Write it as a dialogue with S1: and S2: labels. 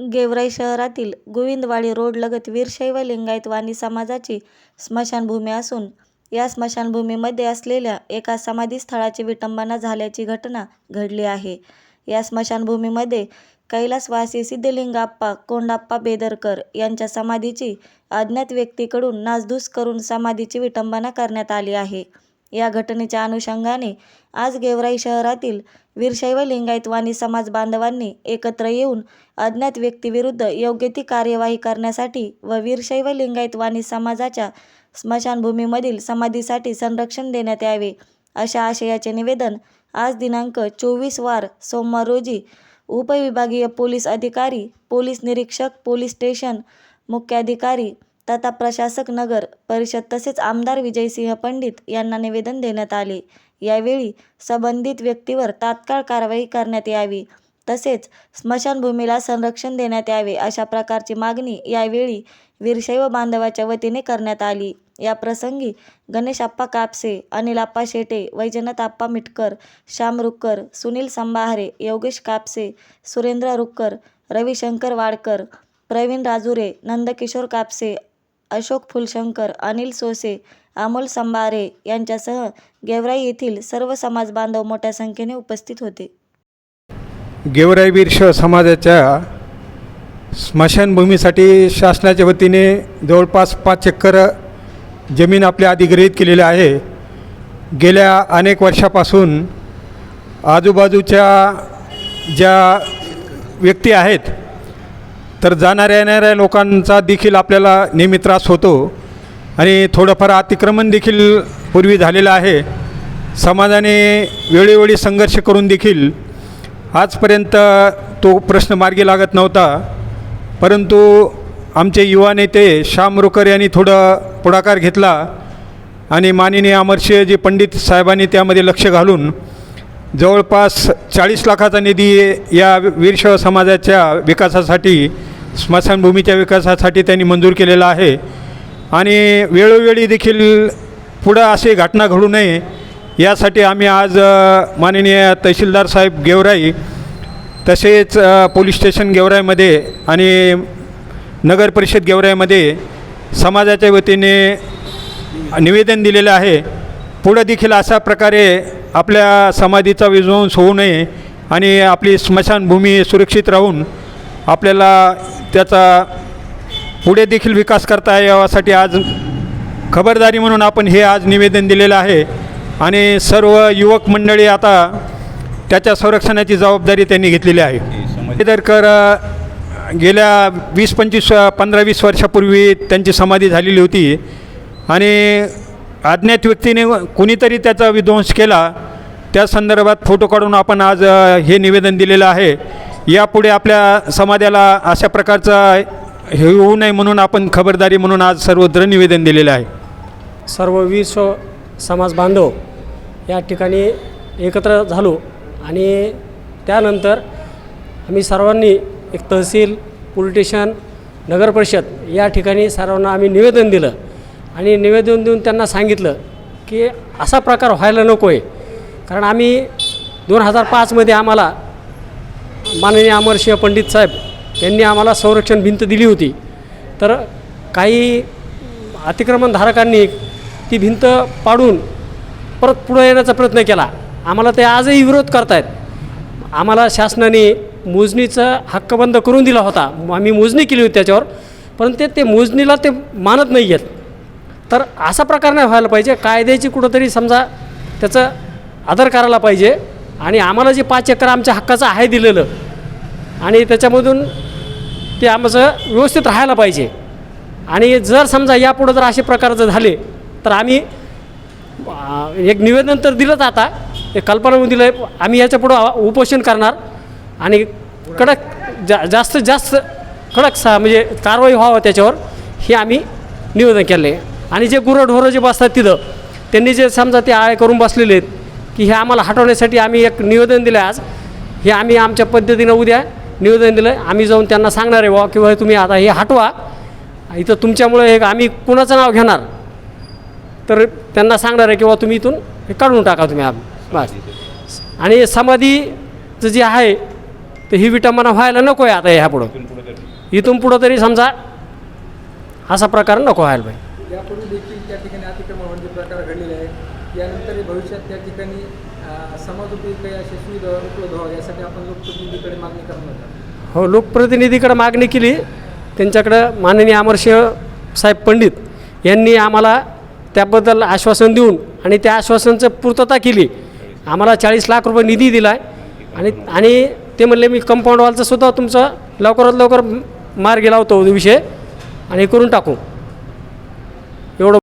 S1: गेवराई शहरातील गोविंदवाडी रोडलगत वीरशैव लिंगायत वाणी समाजाची स्मशानभूमी असून या स्मशानभूमीमध्ये असलेल्या एका समाधीस्थळाची विटंबना झाल्याची घटना घडली आहे. या स्मशानभूमीमध्ये कैलासवासी सिद्धलिंगाप्पा कोंडाप्पा बेदरकर यांच्या समाधीची अज्ञात व्यक्तीकडून नासधूस करून समाधीची विटंबना करण्यात आली आहे. या घटनेच्या अनुषंगाने आज गेवराई शहरातील वीरशैव लिंगायत वाणी समाज बांधवांनी एकत्र येऊन अज्ञात व्यक्तीविरुद्ध योग्य ती कार्यवाही करण्यासाठी व वीरशैव लिंगायत वाणी समाजाच्या स्मशानभूमीमधील समाधीसाठी संरक्षण देण्यात यावे अशा आशयाचे निवेदन आज दिनांक चोवीस वार सोमवार रोजी उपविभागीय पोलीस अधिकारी, पोलीस निरीक्षक पोलीस स्टेशन, मुख्याधिकारी तथा प्रशासक नगर परिषद तसेच आमदार विजयसिंह पंडित यांना निवेदन देण्यात आले. यावेळी संबंधित व्यक्तीवर तात्काळ कारवाई करण्यात यावी तसेच स्मशानभूमीला संरक्षण देण्यात यावे अशा प्रकारची मागणी यावेळी वीरशैव बांधवाच्या वतीने करण्यात आली. या प्रसंगी गणेश आप्पा कापसे, अनिल आप्पा शेटे, वैजनाथ आप्पा मिटकर, श्याम रुक्कर, सुनील संबाहरे, योगेश कापसे, सुरेंद्र रुक्कर, रविशंकर वाडकर, प्रवीण राजुरे, नंदकिशोर कापसे, अशोक फुलशंकर, अनिल सोसे, अमोल संभारे यांच्यासह गेवराई येथील सर्व समाजबांधव मोठ्या संख्येने उपस्थित होते.
S2: गेवराई वीरशैव समाजाच्या स्मशानभूमीसाठी शासनाच्या वतीने जवळपास पाच एकर जमीन आपल्या अधिग्रहित केलेली आहे गेल्या अनेक वर्षापासून आजूबाजूच्या ज्या व्यक्ती आहेत तर जाणाऱ्या येणाऱ्या लोकांचा देखील आपल्याला नेहमी त्रास होतो. आणि थोडंफार अतिक्रमण देखील पूर्वी झालेलं आहे. समाजाने वेळोवेळी संघर्ष करून देखील आजपर्यंत तो प्रश्न मार्गी लागत नव्हता. परंतु आमचे युवा नेते श्याम रुकर यांनी थोडं पुढाकार घेतला आणि माननीय अमरसिंहजी पंडित साहेबांनी त्यामध्ये लक्ष घालून जवळपास चाळीस लाखाचा निधी या वीरशैव समाजाच्या विकासासाठी स्मशानभूमीच्या विकासासाठी त्यांनी मंजूर केलेला आहे. आणि वेळोवेळी देखील पुढं अशी घटना घडू नये यासाठी आम्ही आज माननीय तहसीलदार साहेब गेवराई तसेच पोलीस स्टेशन गेवराईमध्ये आणि नगर परिषद गेवराईमध्ये समाजाच्या वतीने निवेदन दिलेलं आहे. पुढं देखील अशा प्रकारे आपल्या समाधीचा विध्वंस होऊ नये आणि आपली स्मशानभूमी सुरक्षित राहून आपल्याला त्याचा पुढे देखील विकास करता यावासाठी आज खबरदारी म्हणून आपण हे आज निवेदन दिलेलं आहे. आणि सर्व युवक मंडळी आता त्याच्या संरक्षणाची जबाबदारी त्यांनी घेतलेली आहे. बेदरकर गेल्या वीस पंचवीस पंधरा वीस वर्षापूर्वी त्यांची समाधी झालेली होती. आणि अज्ञात व्यक्तीने कुणीतरी त्याचा विध्वंस केला. त्या संदर्भात फोटो काढून आपण आज हे निवेदन दिलेलं आहे. यापुढे आपल्या समाजाला अशा प्रकारचा हे होऊ नये म्हणून आपण खबरदारी म्हणून आज सर्वत्र निवेदन दिलेलं आहे.
S3: सर्व विश्व समाज बांधव या ठिकाणी एकत्र झालो आणि त्यानंतर आम्ही सर्वांनी एक तहसील पोलीस स्टेशन नगर परिषद या ठिकाणी सर्वांना आम्ही निवेदन दिलं आणि निवेदन देऊन त्यांना सांगितलं की असा प्रकार व्हायला नको आहे कारण आम्ही दोन हजार पाचमध्ये आम्हाला माननीय अमरसिंह पंडित साहेब यांनी आम्हाला संरक्षण भिंत दिली होती. तर काही अतिक्रमणधारकांनी ती भिंत पाडून परत पुढं येण्याचा प्रयत्न केला. आम्हाला ते आजही विरोध करतायत. आम्हाला शासनाने मोजणीचा हक्क बंद करून दिला होता. आम्ही मोजणी केली होती त्याच्यावर परंतु ते ते मोजणीला ते मानत नाही आहेत. तर असा प्रकार नाही व्हायला पाहिजे. कायद्याची कुठंतरी समजा त्याचं आदर करायला पाहिजे. आणि आम्हाला जे पाच एकर आमच्या हक्काचं आहे दिलेलं आणि त्याच्यामधून ते आमचं व्यवस्थित राहायला पाहिजे. आणि जर समजा यापुढं जर असे प्रकार जर झाले तर आम्ही एक निवेदन तर दिलंच आता एक कल्पना दिलं आहे आम्ही याच्यापुढं उपोषण करणार. आणि कडक जा जास्तीत जास्त कडक सा म्हणजे कारवाई व्हावं त्याच्यावर हे आम्ही निवेदन केलं आहे आणि जे गुरंढोरं जे बसतात तिथं त्यांनी जे समजा ते आय करून बसलेले आहेत की हे आम्हाला हटवण्यासाठी आम्ही एक निवेदन दिलं आहे आज. हे आम्ही आमच्या पद्धतीनं उद्या निवेदन दिलं आहे आम्ही जाऊन त्यांना सांगणार आहे बा किंवा तुम्ही आता हे हटवा. इथं तुमच्यामुळे हे आम्ही कुणाचं नाव घेणार? तर त्यांना सांगणार आहे किंवा तुम्ही इथून हे काढून टाका तुम्ही आम बस. आणि समाधीचं जे आहे तर ही विटंबना व्हायला नको आहे आता ह्यापुढं. इथून पुढं तरी समजा असा प्रकार नको व्हायला पाहिजे
S4: यापूर्वी देखील त्या ठिकाणी अतिक्रमण म्हणजे प्रकार घडलेले आहेत यानंतर भविष्यात त्या ठिकाणी समाजोपयोगी काही अशा सुविधा उपलब्ध व्हाव्या यासाठी आपण लोकप्रतिनिधीकडे मागणी करणार
S3: हो लोकप्रतिनिधीकडे मागणी केली. त्यांच्याकडं माननीय अमरसिंह साहेब पंडित यांनी आम्हाला त्याबद्दल आश्वासन देऊन आणि त्या आश्वासनाचं पूर्तता केली. आम्हाला चाळीस लाख रुपये निधी दिला आहे आणि आणि ते म्हणले मी कंपाऊंड वॉलचं सुद्धा तुमचं लवकरात लवकर मार्गी लावतो विषय आणि करून टाकू.